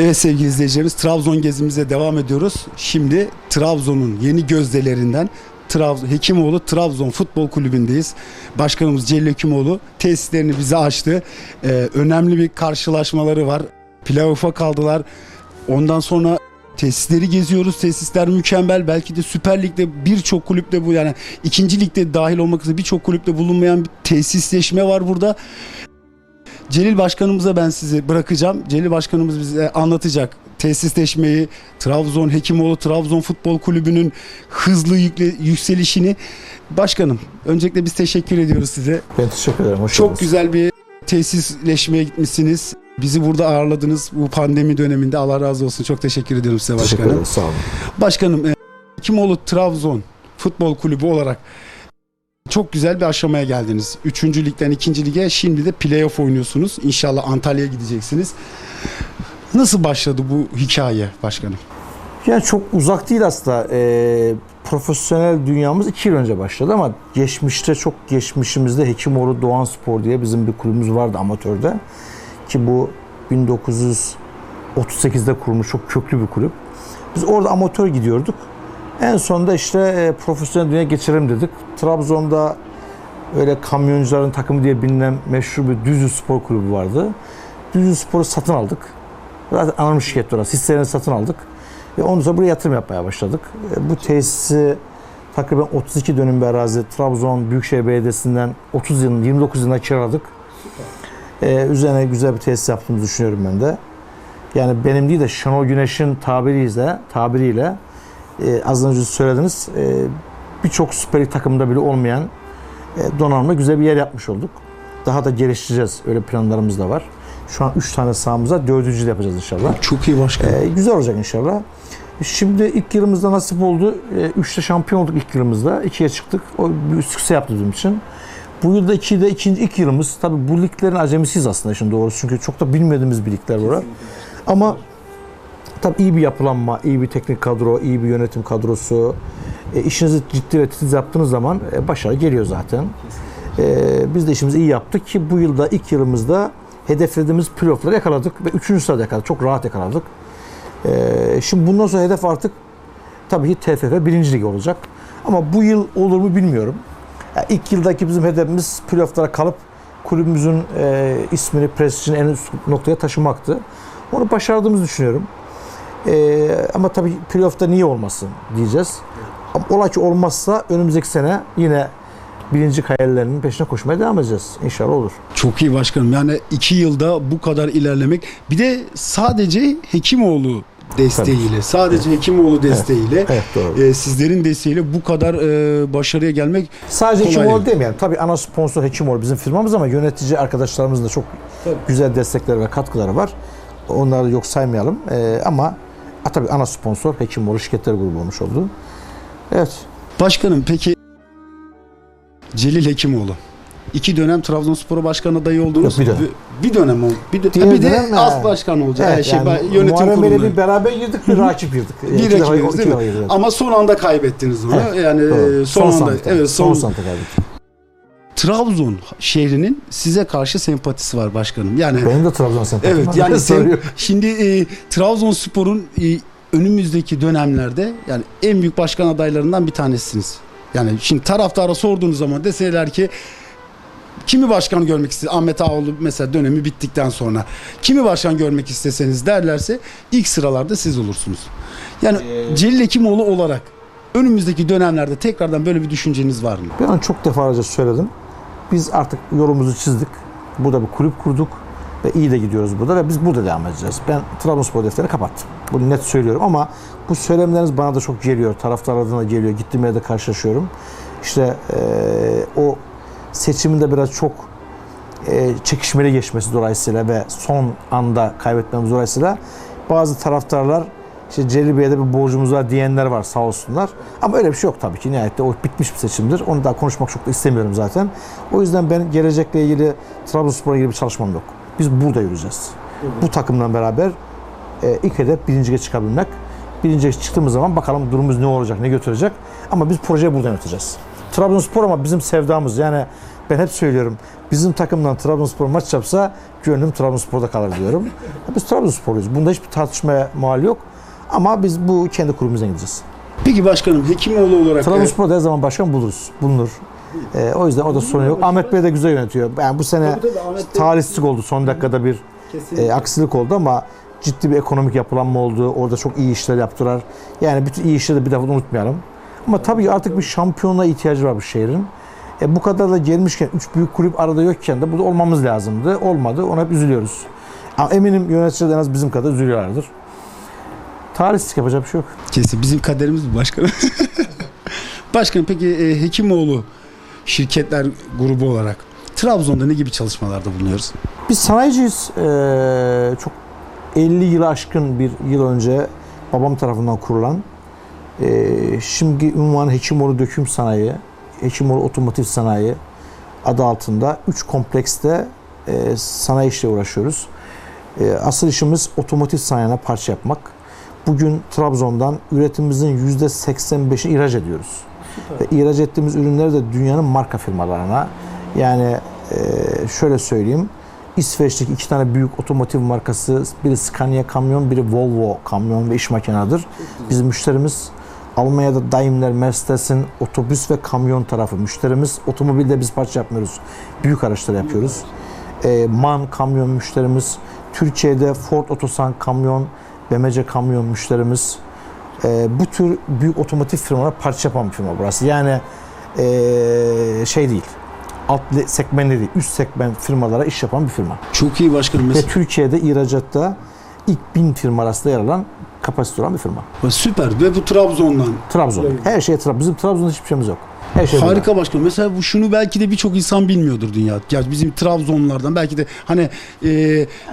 Evet sevgili izleyicilerimiz Trabzon gezimize devam ediyoruz. Şimdi Trabzon'un yeni gözdelerinden Trabzon, Hekimoğlu Trabzon Futbol Kulübü'ndeyiz. Başkanımız Celil Hekimoğlu tesislerini bize açtı. Ee, önemli bir karşılaşmaları var. Playoff'a kaldılar. Ondan sonra tesisleri geziyoruz. Tesisler mükemmel. Belki de Süper Lig'de birçok kulüpte bu yani ikinci ligde dahil olmak üzere birçok kulüpte bulunmayan bir tesisleşme var burada. Celil Başkanımıza ben sizi bırakacağım. Celil Başkanımız bize anlatacak tesisleşmeyi, Trabzon Hekimoğlu Trabzon Futbol Kulübü'nün hızlı yükle, yükselişini. Başkanım, öncelikle biz teşekkür ediyoruz size. Ben teşekkür ederim. Hoş Çok geldiniz. güzel bir tesisleşmeye gitmişsiniz. Bizi burada ağırladınız bu pandemi döneminde. Allah razı olsun. Çok teşekkür ediyorum size Teşekkür başkanım. ederim. Sağ olun. Başkanım, e, Hekimoğlu Trabzon Futbol Kulübü olarak çok güzel bir aşamaya geldiniz. Üçüncü ligden ikinci lige şimdi de playoff oynuyorsunuz. İnşallah Antalya'ya gideceksiniz. Nasıl başladı bu hikaye başkanım? Yani çok uzak değil aslında. Ee, profesyonel dünyamız iki yıl önce başladı ama geçmişte çok geçmişimizde Hekimoğlu Doğan Spor diye bizim bir kulübümüz vardı amatörde. Ki bu 1938'de kurulmuş çok köklü bir kulüp. Biz orada amatör gidiyorduk. En sonunda işte e, profesyonel dünyaya geçirelim dedik. Trabzon'da öyle kamyoncuların takımı diye bilinen meşhur bir Düzlü Spor Kulübü vardı. Düzlü Spor'u satın aldık. Zaten anonim şirket orası. Hisselerini satın aldık. Ve ondan sonra buraya yatırım yapmaya başladık. E, Bu tesisi takriben 32 dönüm bir arazi Trabzon Büyükşehir Belediyesi'nden 30 yılın 29 yılına kiraladık. E, üzerine güzel bir tesis yaptığımızı düşünüyorum ben de. Yani benim değil de Şenol Güneş'in tabiriyle, tabiriyle e, az önce söylediniz e, birçok Süper Lig takımında bile olmayan e, donanımda güzel bir yer yapmış olduk. Daha da geliştireceğiz. Öyle planlarımız da var. Şu an 3 tane sahamıza 4. de yapacağız inşallah. Çok iyi başkanım. Ee, güzel olacak inşallah. Şimdi ilk yılımızda nasip oldu. Ee, Üçte şampiyon olduk ilk yılımızda. İkiye çıktık. O bir sükse yaptı bizim için. Bu yılda iki de ikinci ilk yılımız. Tabii bu liglerin acemisiyiz aslında şimdi doğrusu. Çünkü çok da bilmediğimiz bir ligler var. Ama tabii iyi bir yapılanma, iyi bir teknik kadro, iyi bir yönetim kadrosu. E, işinizi ciddi ve titiz yaptığınız zaman e, başarı geliyor zaten. E, biz de işimizi iyi yaptık ki bu yılda ilk yılımızda hedeflediğimiz playoff'ları yakaladık ve üçüncü sırada yakaladık. Çok rahat yakaladık. E, şimdi bundan sonra hedef artık tabii ki TFF birinci lig olacak. Ama bu yıl olur mu bilmiyorum. Ya ilk yıldaki bizim hedefimiz playoff'lara kalıp kulübümüzün e, ismini, prestijini en üst noktaya taşımaktı. Onu başardığımızı düşünüyorum. E, ama tabii playoff'ta niye olmasın diyeceğiz. Ola ki olmazsa önümüzdeki sene yine birinci hayallerinin peşine koşmaya devam edeceğiz. İnşallah olur. Çok iyi başkanım. Yani iki yılda bu kadar ilerlemek. Bir de sadece Hekimoğlu desteğiyle, sadece Hekimoğlu desteğiyle, Evet doğru. e, sizlerin desteğiyle bu kadar e, başarıya gelmek Sadece kolay Hekimoğlu değil. demeyelim. Tabii ana sponsor Hekimoğlu bizim firmamız ama yönetici arkadaşlarımızın da çok Tabii. güzel destekleri ve katkıları var. Onları yok saymayalım. Ee, ama a, tabii ana sponsor Hekimoğlu Şirketler Grubu olmuş oldu. Evet. Başkanım peki Celil Hekimoğlu. İki dönem Trabzonspor Başkanı adayı oldunuz. Yok, bir dönem. Bir, bir dönem oldu. Bir, dö- Diğer ha, bir de dönem, as ha. başkan olacak. Evet, şey, yani yönetim Muharrem Bey'le kurulu. bir beraber girdik, bir rakip girdik. Bir İki defa- rakibiniz iki değil defa mi? girdik. Ama son anda kaybettiniz onu. Evet, yani Doğru. e, son, anda. Evet, son, son santta kaybettik. Trabzon şehrinin size karşı sempatisi var başkanım. Yani Benim de Trabzon sempatim evet var. yani sem- Soruyor. şimdi e, Trabzonspor'un e, önümüzdeki dönemlerde yani en büyük başkan adaylarından bir tanesiniz. Yani şimdi taraftara sorduğunuz zaman deseler ki kimi başkan görmek ister? Ahmet Ağoğlu mesela dönemi bittikten sonra kimi başkan görmek isteseniz derlerse ilk sıralarda siz olursunuz. Yani Celil Hekimoğlu olarak önümüzdeki dönemlerde tekrardan böyle bir düşünceniz var mı? Ben onu çok defalarca söyledim. Biz artık yolumuzu çizdik. Burada bir kulüp kurduk ve iyi de gidiyoruz burada ve biz burada devam edeceğiz. Ben Trabzonspor defterini kapattım. Bunu net söylüyorum ama bu söylemleriniz bana da çok geliyor. Taraftarlardan da geliyor. Gittiğim yerde karşılaşıyorum. İşte eee, o seçiminde biraz çok eee, çekişmeli geçmesi dolayısıyla ve son anda kaybetmemiz dolayısıyla bazı taraftarlar işte Celil Bey'e de bir borcumuz var diyenler var sağ olsunlar. Ama öyle bir şey yok tabii ki. Nihayette o bitmiş bir seçimdir. Onu daha konuşmak çok da istemiyorum zaten. O yüzden ben gelecekle ilgili Trabzonspor'la ilgili bir çalışmam yok. Biz burada yürüyeceğiz. Bu takımla beraber e, ilk hedef birinciye çıkabilmek. Birinciye çıktığımız zaman bakalım durumumuz ne olacak, ne götürecek. Ama biz projeyi buradan yöneteceğiz. Trabzonspor ama bizim sevdamız. Yani Ben hep söylüyorum. Bizim takımdan Trabzonspor maç yapsa gönlüm Trabzonspor'da kalır diyorum. Biz Trabzonsporluyuz. Bunda hiçbir tartışmaya mal yok. Ama biz bu kendi kurumumuza gideceğiz. Peki başkanım Hekimoğlu olarak e, Trabzonspor'da her zaman başkan buluruz. Bulunur. Ee, o yüzden orada sorun yok. Ahmet Bey de güzel yönetiyor. Yani bu sene Tabii tabii, Ahmet Bey- talihsizlik oldu. Son dakikada bir Kesinlikle. e, aksilik oldu ama ciddi bir ekonomik yapılanma oldu. Orada çok iyi işler yaptılar. Yani bütün iyi işleri de bir defa unutmayalım. Ama tabii artık bir şampiyonluğa ihtiyacı var bu şehrin. E, bu kadar da gelmişken, üç büyük kulüp arada yokken de burada olmamız lazımdı. Olmadı. Ona hep üzülüyoruz. Ama eminim yöneticiler en az bizim kadar üzülüyorlardır. Talihsizlik yapacak bir şey yok. Kesin bizim kaderimiz bu başkanım. başkanım peki e, Hekimoğlu şirketler grubu olarak Trabzon'da ne gibi çalışmalarda bulunuyoruz? Biz sanayiciyiz. Ee, çok 50 yılı aşkın bir yıl önce babam tarafından kurulan ee, şimdi ünvan Hekimoğlu Döküm Sanayi, Hekimoğlu Otomotiv Sanayi adı altında 3 komplekste e, sanayi işle uğraşıyoruz. E, asıl işimiz otomotiv sanayine parça yapmak. Bugün Trabzon'dan üretimimizin %85'ini ihraç ediyoruz. Ve ihraç ettiğimiz ürünleri de dünyanın marka firmalarına yani e, şöyle söyleyeyim İsveç'teki iki tane büyük otomotiv markası biri Scania kamyon biri Volvo kamyon ve iş makinedir. Bizim müşterimiz Almanya'da Daimler, Mercedes'in otobüs ve kamyon tarafı müşterimiz. Otomobilde biz parça yapmıyoruz. Büyük araçlar yapıyoruz. E, MAN kamyon müşterimiz. Türkiye'de Ford Otosan kamyon, BMC kamyon müşterimiz. E, bu tür büyük otomotiv firmalara parça yapan bir firma burası. Yani e, şey değil. Alt segment değil, üst segment firmalara iş yapan bir firma. Çok iyi başkanım. Ve Türkiye'de ihracatta ilk bin firma arasında yer alan kapasite olan bir firma. süper ve bu Trabzon'dan. Trabzon. Her şey Trabzon. Bizim Trabzon'da hiçbir şeyimiz yok. Burada. Harika başkanım. Mesela bu şunu belki de birçok insan bilmiyordur dünya. Ya bizim Trabzonlulardan belki de hani e,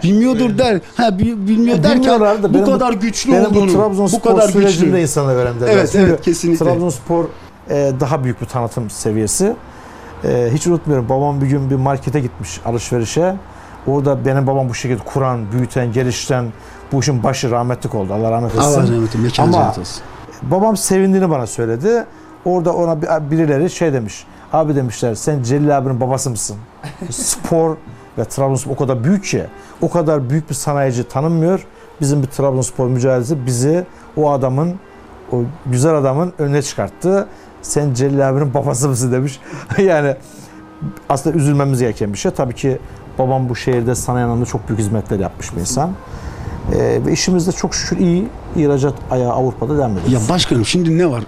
bilmiyordur der. Ha bi- bilmiyor derken bu benim kadar güçlü Benim olduğunu, bu bu Trabzonspor kadar sürecinde güçlü. insanlar öğrendiler. Evet, Çünkü evet, kesinlikle. Trabzonspor e, daha büyük bir tanıtım seviyesi. E, hiç unutmuyorum babam bir gün bir markete gitmiş alışverişe. Orada benim babam bu şekilde kuran, büyüten, geliştiren bu işin başı rahmetlik oldu. Allah rahmet etsin. Allah rahmet eylesin. Ama- cennet olsun. Babam sevindiğini bana söyledi. Orada ona bir- birileri şey demiş. Abi demişler sen Celil abinin babası mısın? Spor ve Trabzonspor o kadar büyük ki o kadar büyük bir sanayici tanınmıyor. Bizim bir Trabzonspor mücadelesi bizi o adamın o güzel adamın önüne çıkarttı. Sen Celil abinin babası mısın demiş. yani aslında üzülmemiz gereken bir şey. Tabii ki babam bu şehirde sanayi alanında çok büyük hizmetler yapmış bir insan. Ee, ve işimizde çok şükür iyi ihracat ayağı Avrupa'da devam ediyoruz. Ya başkanım şimdi ne var?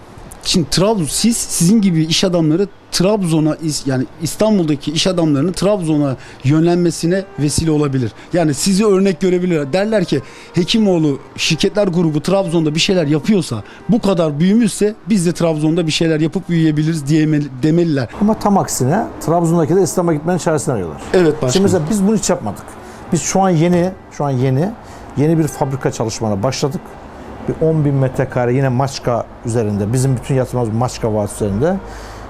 Şimdi Trabzon siz sizin gibi iş adamları Trabzon'a yani İstanbul'daki iş adamlarının Trabzon'a yönlenmesine vesile olabilir. Yani sizi örnek görebilirler. Derler ki Hekimoğlu şirketler grubu Trabzon'da bir şeyler yapıyorsa bu kadar büyümüşse biz de Trabzon'da bir şeyler yapıp büyüyebiliriz diyemeli, demeliler. Ama tam aksine Trabzon'daki de İstanbul'a gitmenin çaresini arıyorlar. Evet başkanım. Şimdi mesela biz bunu hiç yapmadık. Biz şu an yeni, şu an yeni, yeni bir fabrika çalışmalarına başladık. Bir 10 bin metrekare yine Maçka üzerinde, bizim bütün yatırımımız Maçka Vadisi üzerinde.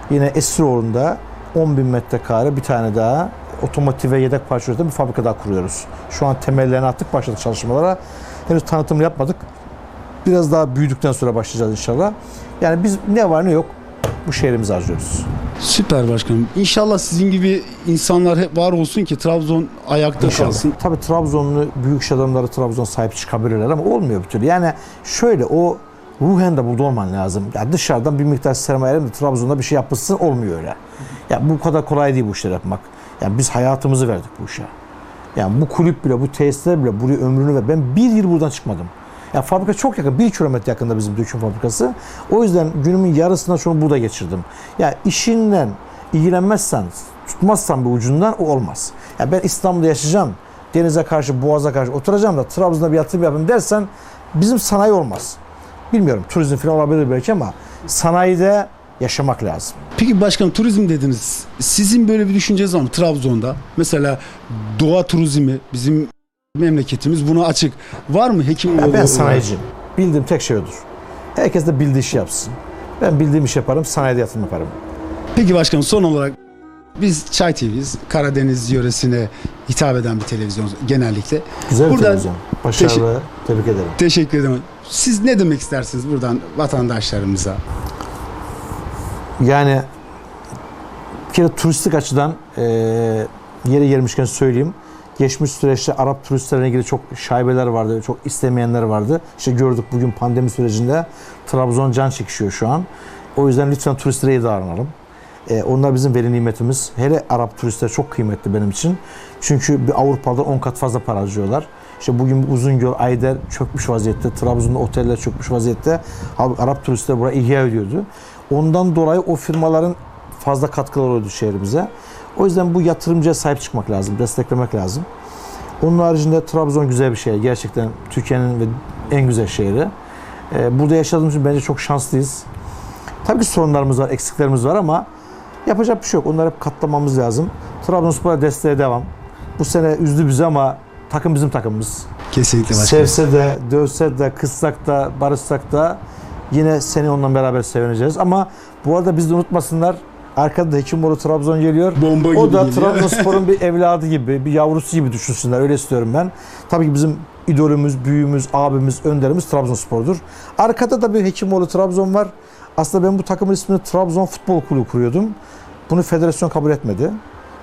Yine Esiroğlu'nda 10 bin metrekare bir tane daha otomotiv ve yedek parça üreten bir fabrika daha kuruyoruz. Şu an temellerini attık, başladık çalışmalara. Henüz tanıtımını yapmadık. Biraz daha büyüdükten sonra başlayacağız inşallah. Yani biz ne var ne yok bu şehrimizi harcıyoruz. Süper başkanım. İnşallah sizin gibi insanlar hep var olsun ki Trabzon ayakta İnşallah. kalsın. Tabii Trabzonlu büyük iş adamları Trabzon sahip çıkabilirler ama olmuyor bir türlü. Yani şöyle o ruhen de burada olman lazım. Ya dışarıdan bir miktar sermayeyle de Trabzon'da bir şey yapılsın olmuyor öyle. Ya bu kadar kolay değil bu işleri yapmak. Yani biz hayatımızı verdik bu işe. Yani bu kulüp bile, bu tesisler bile buraya ömrünü ver. Ben bir yıl buradan çıkmadım. Ya fabrika çok yakın, bir kilometre yakında bizim döküm fabrikası. O yüzden günümün yarısından şunu burada geçirdim. Ya işinle ilgilenmezsen, tutmazsan bir ucundan o olmaz. Ya ben İstanbul'da yaşayacağım, denize karşı, boğaza karşı oturacağım da Trabzon'da bir yatırım yapayım dersen bizim sanayi olmaz. Bilmiyorum turizm falan olabilir belki ama sanayide yaşamak lazım. Peki başkanım turizm dediniz. Sizin böyle bir düşünceniz var mı Trabzon'da? Mesela doğa turizmi bizim memleketimiz buna açık. Var mı Hekimoğlu? Ya ben sanayiciyim. Bildiğim tek şey odur. Herkes de bildiği işi yapsın. Ben bildiğim iş yaparım, sanayide yatırım yaparım. Peki başkanım son olarak biz Çay TV'yiz. Karadeniz yöresine hitap eden bir televizyon genellikle. Güzel bir Buradan televizyon. Başarılı. Tebrik ederim. Teşekkür ederim. Siz ne demek istersiniz buradan vatandaşlarımıza? Yani kere turistik açıdan e, yeri gelmişken söyleyeyim. Geçmiş süreçte Arap turistlerine ilgili çok şaibeler vardı, çok istemeyenler vardı. İşte gördük bugün pandemi sürecinde Trabzon can çekişiyor şu an. O yüzden lütfen turistlere davranalım. E, onlar bizim veli nimetimiz. Hele Arap turistler çok kıymetli benim için. Çünkü bir Avrupa'da 10 kat fazla para harcıyorlar. İşte bugün Uzungöl, Ayder çökmüş vaziyette. Trabzon'da oteller çökmüş vaziyette. Arap turistler buraya ihya ediyordu. Ondan dolayı o firmaların fazla katkıları oluyordu şehrimize. O yüzden bu yatırımcıya sahip çıkmak lazım, desteklemek lazım. Onun haricinde Trabzon güzel bir şehir. Gerçekten Türkiye'nin ve en güzel şehri. Ee, burada yaşadığımız için bence çok şanslıyız. Tabii ki sorunlarımız var, eksiklerimiz var ama yapacak bir şey yok. Onları hep katlamamız lazım. Trabzonspor'a desteğe devam. Bu sene üzdü bizi ama takım bizim takımımız. Kesinlikle başkanım. Sevse de, dövse de, kızsak da, barışsak da yine seni onunla beraber sevineceğiz. Ama bu arada biz de unutmasınlar arkada da Hekimoğlu Trabzon geliyor. Bomba O gibi da geliyor. Trabzonspor'un bir evladı gibi, bir yavrusu gibi düşünsünler. Öyle istiyorum ben. Tabii ki bizim idolümüz, büyüğümüz, abimiz, önderimiz Trabzonspor'dur. Arkada da bir Hekimoğlu Trabzon var. Aslında ben bu takımın ismini Trabzon Futbol Kulübü kuruyordum. Bunu federasyon kabul etmedi.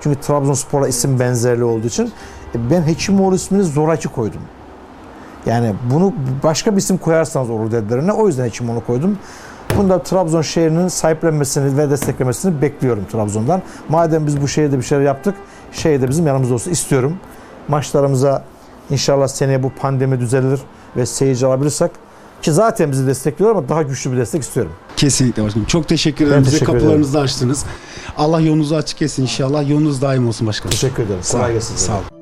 Çünkü Trabzonspor'la isim benzerliği olduğu için E, ben Hekimoğlu ismini zoraki koydum. Yani bunu başka bir isim koyarsanız olur dediler. Ne? O yüzden Hekimoğlu koydum. Bunda Trabzon şehrinin sahiplenmesini ve desteklemesini bekliyorum Trabzon'dan. Madem biz bu şehirde bir şeyler yaptık, şehir de bizim yanımızda olsun istiyorum. Maçlarımıza inşallah seneye bu pandemi düzelir ve seyirci alabilirsek ki zaten bizi destekliyor ama daha güçlü bir destek istiyorum. Kesinlikle başkanım. Çok teşekkür ederim. Bize teşekkür kapılarınızı açtınız. Allah yolunuzu açık etsin inşallah. Yolunuz daim olsun başkanım. Teşekkür ederim. Sağ Kolay ol. gelsin. Sağ ol.